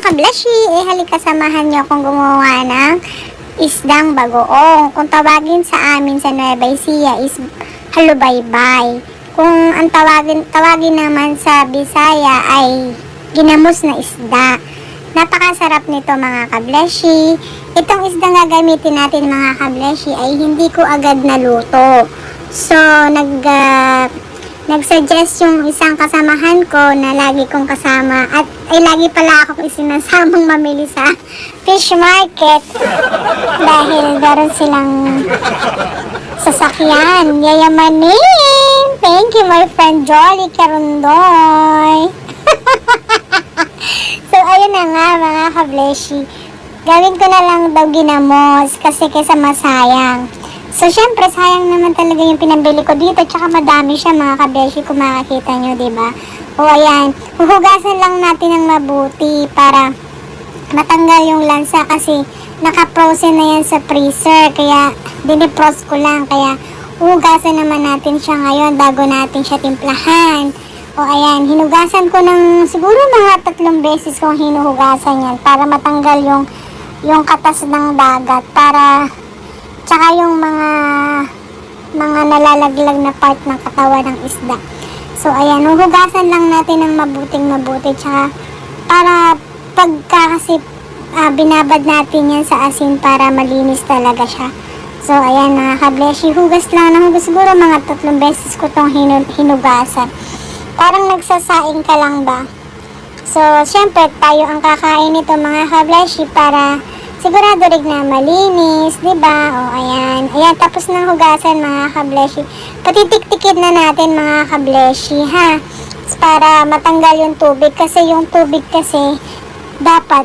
kablashi, eh halika samahan niyo akong gumawa ng isdang bagoong. Kung tawagin sa amin sa Nueva Ecija is halubaybay. Kung ang tawagin, tawagin naman sa Bisaya ay ginamos na isda. Napakasarap nito mga kableshi. Itong isdang gagamitin natin mga kableshi ay hindi ko agad naluto. So, nag, ah, nag-suggest yung isang kasamahan ko na lagi kong kasama at ay lagi pala ako isinasamang mamili sa fish market dahil meron silang sasakyan. Yayamanin! Thank you, my friend Jolly Karundoy. so, ayun na nga, mga kableshi. Gawin ko na lang daw ginamos kasi kaysa masayang. So, syempre, sayang naman talaga yung pinambili ko dito. Tsaka madami siya, mga kabeshi, kung makakita nyo, di ba? O, ayan. Huhugasan lang natin ng mabuti para matanggal yung lansa kasi naka-frozen na yan sa freezer. Kaya, dinipros ko lang. Kaya, huhugasan naman natin siya ngayon bago natin siya timplahan. O, ayan. Hinugasan ko ng siguro mga tatlong beses kong hinuhugasan yan para matanggal yung yung katas ng dagat para tsaka yung mga mga nalalaglag na part ng katawan ng isda. So ayan, huhugasan lang natin ng mabuting mabuti tsaka para pagka kasi ah, binabad natin yan sa asin para malinis talaga siya. So ayan mga kableshi, hugas lang ng hugas siguro mga tatlong beses ko tong hinu- hinugasan. Parang nagsasaing ka lang ba? So, syempre, tayo ang kakain nito mga kableshi para sigurado rin na malinis, di ba? O, ayan. Ayan, tapos ng hugasan mga kableshi. Patitiktikid na natin mga kableshi, ha? Para matanggal yung tubig. Kasi yung tubig kasi dapat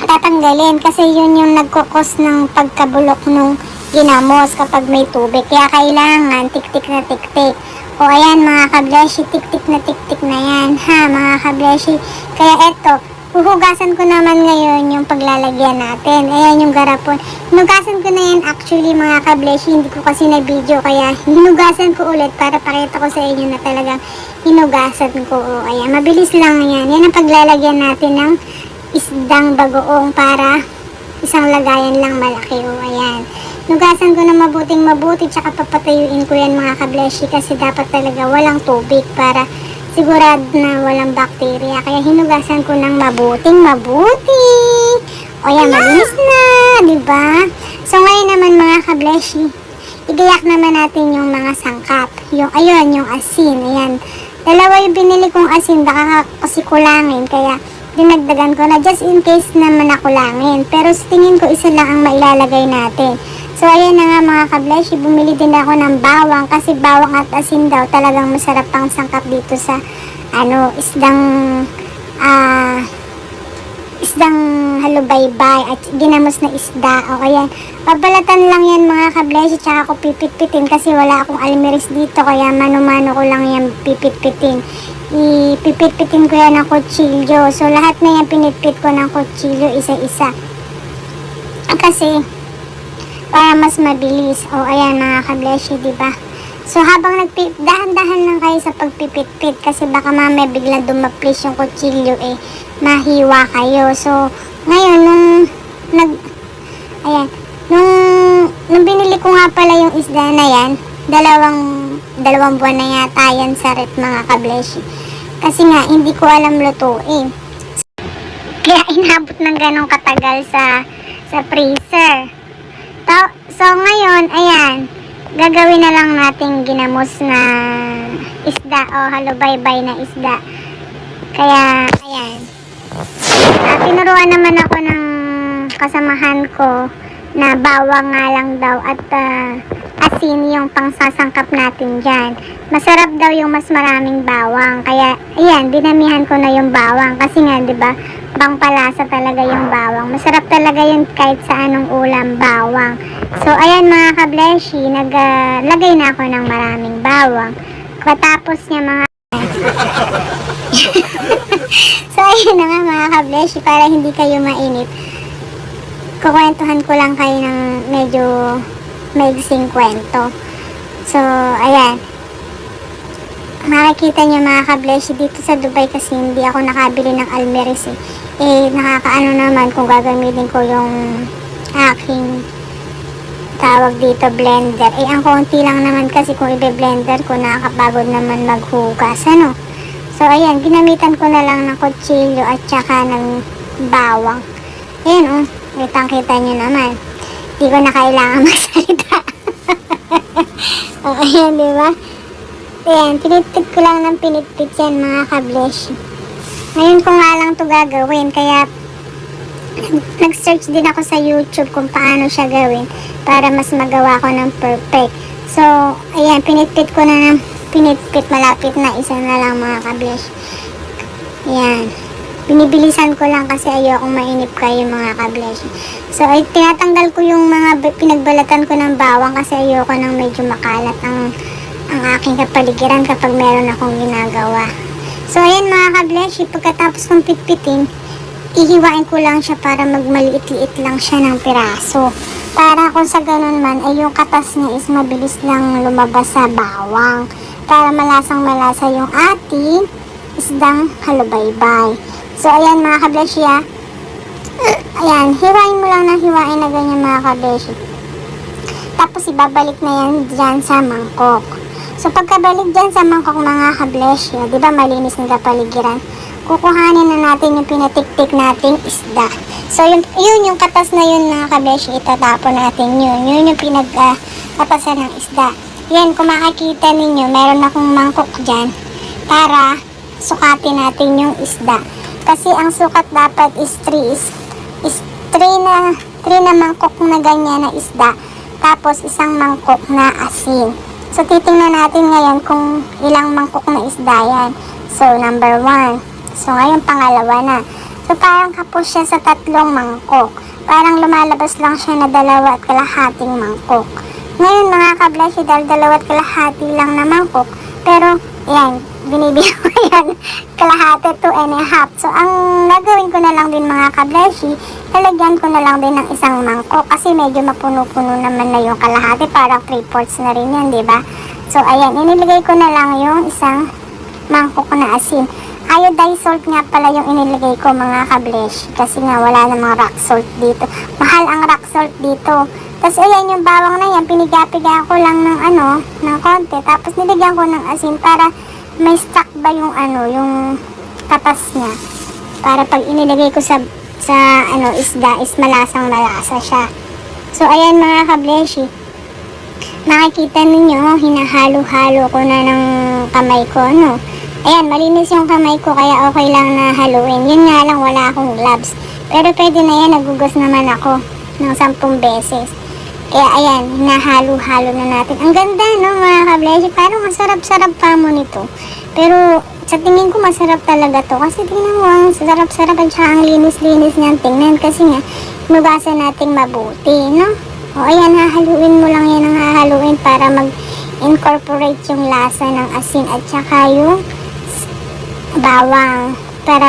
tatanggalin. Kasi yun yung nagkukos ng pagkabulok nung ginamos kapag may tubig. Kaya kailangan tiktik na tiktik. O ayan mga kableshi, tiktik na tiktik na yan ha mga kableshi. Kaya eto, huhugasan ko naman ngayon yung paglalagyan natin. Ayan yung garapon. Hinugasan ko na yan actually mga kableshi, hindi ko kasi na video kaya hinugasan ko ulit para pakita ko sa inyo na talagang hinugasan ko. O ayan, mabilis lang yan. Yan ang paglalagyan natin ng isdang bagoong para isang lagayan lang malaki. O ayan. Nugasan ko na mabuting mabuti tsaka papatayuin ko yan mga kableshi kasi dapat talaga walang tubig para sigurado na walang bakterya. Kaya hinugasan ko ng mabuting mabuti. O yan, malinis na, di ba? So ngayon naman mga kableshi, igayak naman natin yung mga sangkap. Yung, ayun, yung asin. Ayan. Dalawa yung binili kong asin, baka kasi kulangin. Kaya dinagdagan ko na just in case naman nakulangin. Pero sa tingin ko isa lang ang mailalagay natin. So, ayan na nga mga kableshi, bumili din ako ng bawang kasi bawang at asin daw talagang masarap pang sangkap dito sa ano, isdang ah isdang halubaybay at ginamos na isda. O ayan, pabalatan lang yan mga kableshi tsaka ako pipit-pitin kasi wala akong almiris dito kaya mano-mano ko lang yan pipit-pitin. Ipipit-pitin ko yan ng kutsilyo. So, lahat na yan pinitpit ko ng kutsilyo isa-isa. Kasi, para mas mabilis. O ayan mga kableshi, di ba? So habang nagpip, dahan-dahan lang kayo sa pagpipit-pit kasi baka mamaya bigla dumaplis yung kutsilyo eh, mahiwa kayo. So ngayon nung nag ayan, nung nung binili ko nga pala yung isda na yan, dalawang dalawang buwan na yata yan sa rep mga kableshi. Kasi nga hindi ko alam lutuin. Kaya inabot ng ganong katagal sa sa freezer. To- so ngayon, ayan, gagawin na lang natin ginamos na isda o halubaybay na isda. Kaya, ayan. Uh, tinuruan naman ako ng kasamahan ko na bawang nga lang daw at ah, asin yung pangsasangkap natin dyan. Masarap daw yung mas maraming bawang. Kaya, ayan, dinamihan ko na yung bawang. Kasi nga, di ba, pangpalasa talaga yung bawang. Masarap talaga yun kahit sa anong ulam, bawang. So, ayan mga kableshi, naglagay na ako ng maraming bawang. Katapos niya mga so, ayun nga mga kableshi, para hindi kayo mainip. Kukwentuhan ko lang kayo ng medyo maigsing kwento. So, ayan. makikita niyo mga kableshi dito sa Dubai kasi hindi ako nakabili ng almeris eh. Eh, nakakaano naman kung gagamitin ko yung aking tawag dito blender. Eh, ang konti lang naman kasi kung ibe-blender ko, nakakapagod naman maghugas, ano. So, ayan, ginamitan ko na lang ng kutsilyo at saka ng bawang. Ayan, oh, kitang kita nyo naman. Hindi ko na kailangan magsalita. oh, ayan, di ba? Ayan, pinitpit ko lang ng pinitpit yan mga kableshi. Ngayon ko nga lang to gagawin, kaya nag-search din ako sa YouTube kung paano siya gawin para mas magawa ko ng perfect. So, ayan, pinitpit ko na ng pinitpit malapit na isa na lang mga kableshi. Ayan. Binibilisan ko lang kasi ayokong mainip kayo mga kableshi. So, ay, tinatanggal ko yung mga pinagbalatan ko ng bawang kasi ayoko nang medyo makalat ang, ang aking kapaligiran kapag meron akong ginagawa. So, ayan mga kableshi, pagkatapos kong pitpitin, ihiwain ko lang siya para magmaliit-liit lang siya ng piraso. Para kung sa ganun man, ay yung katas niya is mabilis lang lumabas sa bawang. Para malasang malasa yung ating isdang halubaybay. So, ayan mga kableshi ah. Ayan, hiwain mo lang ng hiwain na ganyan mga kabeshi. Tapos ibabalik na yan dyan sa mangkok. So pagkabalik dyan sa mangkok mga kableshi, di ba malinis ng kapaligiran, kukuhanin na natin yung pinatiktik nating isda. So yun, yun yung katas na yun mga kabeshi, itatapon natin yun. Yun yung pinag ah, katasan ng isda. Yan, kung makikita ninyo, meron akong mangkok dyan para sukatin natin yung isda. Kasi ang sukat dapat is 3 is, is 3 na 3 na mangkok na ganyan na isda. Tapos isang mangkok na asin. So titingnan natin ngayon kung ilang mangkok na isda yan. So number 1. So ngayon pangalawa na. So parang kapos siya sa tatlong mangkok. Parang lumalabas lang siya na dalawa at kalahating mangkok. Ngayon mga kablashi, dahil dalawa at kalahati lang na mangkok. Pero yan, binibigyan ko yan kalahati to and a half. So, ang nagawin ko na lang din mga kableshi, lalagyan ko na lang din ng isang mangkok kasi medyo mapuno-puno naman na yung kalahati. Parang 3 fourths na rin yan, di ba? So, ayan, inilagay ko na lang yung isang mangkok na asin. Iodized salt nga pala yung inilagay ko mga kableshi kasi nga wala namang rock salt dito. Mahal ang rock salt dito. Tapos ayan yung bawang na yan, piniga-piga ko lang ng ano, ng konti. Tapos nilagyan ko ng asin para may stock ba yung ano, yung katas niya. Para pag inilagay ko sa sa ano isda is malasang malasa siya. So ayan mga kableshi. Makikita ninyo, hinahalo-halo ko na ng kamay ko, no? Ayan, malinis yung kamay ko kaya okay lang na haluin. Yun nga lang, wala akong gloves. Pero pwede na yan, nagugos naman ako ng sampung beses. Kaya ayan, hinahalo-halo na natin. Ang ganda, no, mga kableshi. Parang masarap-sarap pa mo nito. Pero sa tingin ko masarap talaga to. Kasi tingnan mo, ang sarap-sarap at ang linis-linis niyang tingnan. Kasi nga, nugasan nating mabuti, no? O ayan, hahaluin mo lang yan ang hahaluin para mag-incorporate yung lasa ng asin at saka yung bawang para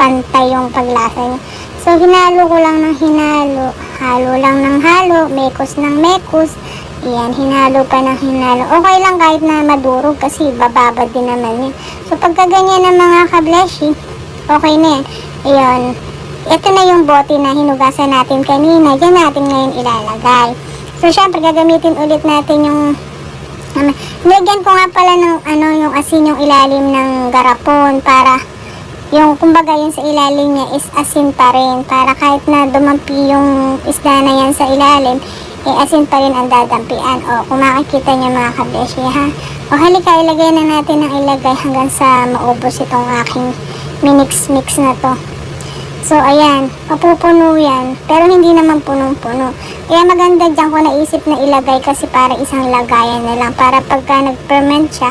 pantay yung paglasa niya. So, hinalo ko lang ng hinalo. Halo lang ng halo. Mekos ng mekos. Ayan, hinalo pa ng hinalo. Okay lang kahit na madurog kasi bababa din naman yan. So, pagka ganyan ng mga kableshi, okay na yan. Ayan. Ito na yung bote na hinugasan natin kanina. Diyan natin ngayon ilalagay. So, syempre, gagamitin ulit natin yung Um, Nilagyan ko nga pala ng ano, yung asin yung ilalim ng garapon para yung kumbaga yung sa ilalim niya is asin pa rin para kahit na dumampi yung isda na yan sa ilalim eh asin pa rin ang dadampian o kung makikita niyo mga kabeshi ha o halika ilagay na natin ang ilagay hanggang sa maubos itong aking minix mix na to So, ayan, mapupuno yan. Pero hindi naman punong-puno. Kaya maganda dyan ko naisip na ilagay kasi para isang lagayan na lang. Para pagka nag-ferment siya,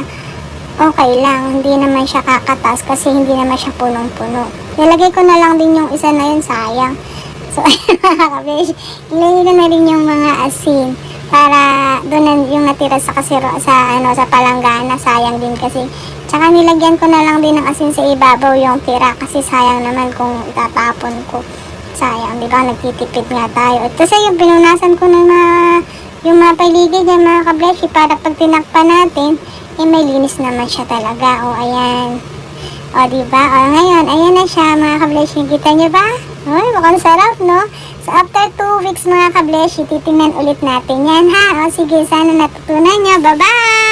okay lang. Hindi naman siya kakatas kasi hindi naman siya punong-puno. Nilagay ko na lang din yung isa na yun, sayang. So, ayan mga. Ilagay ko na rin yung mga asin para doon yung natira sa kasiro sa ano sa palanggana sayang din kasi tsaka nilagyan ko na lang din ng asin sa ibabaw yung tira kasi sayang naman kung itatapon ko sayang di ba nagtitipid nga tayo at kasi yung pinunasan ko ng mga yung mga paligid yung mga kableshi para pag tinakpan natin eh may linis naman siya talaga. O, ayan. O, diba? O, ngayon, ayan na siya, mga kableshi. Kita niyo ba? Uy, mukhang sarap, no? So, after 2 weeks, mga kableshi, titingnan ulit natin yan, ha? O, sige, sana natutunan niyo. Bye-bye!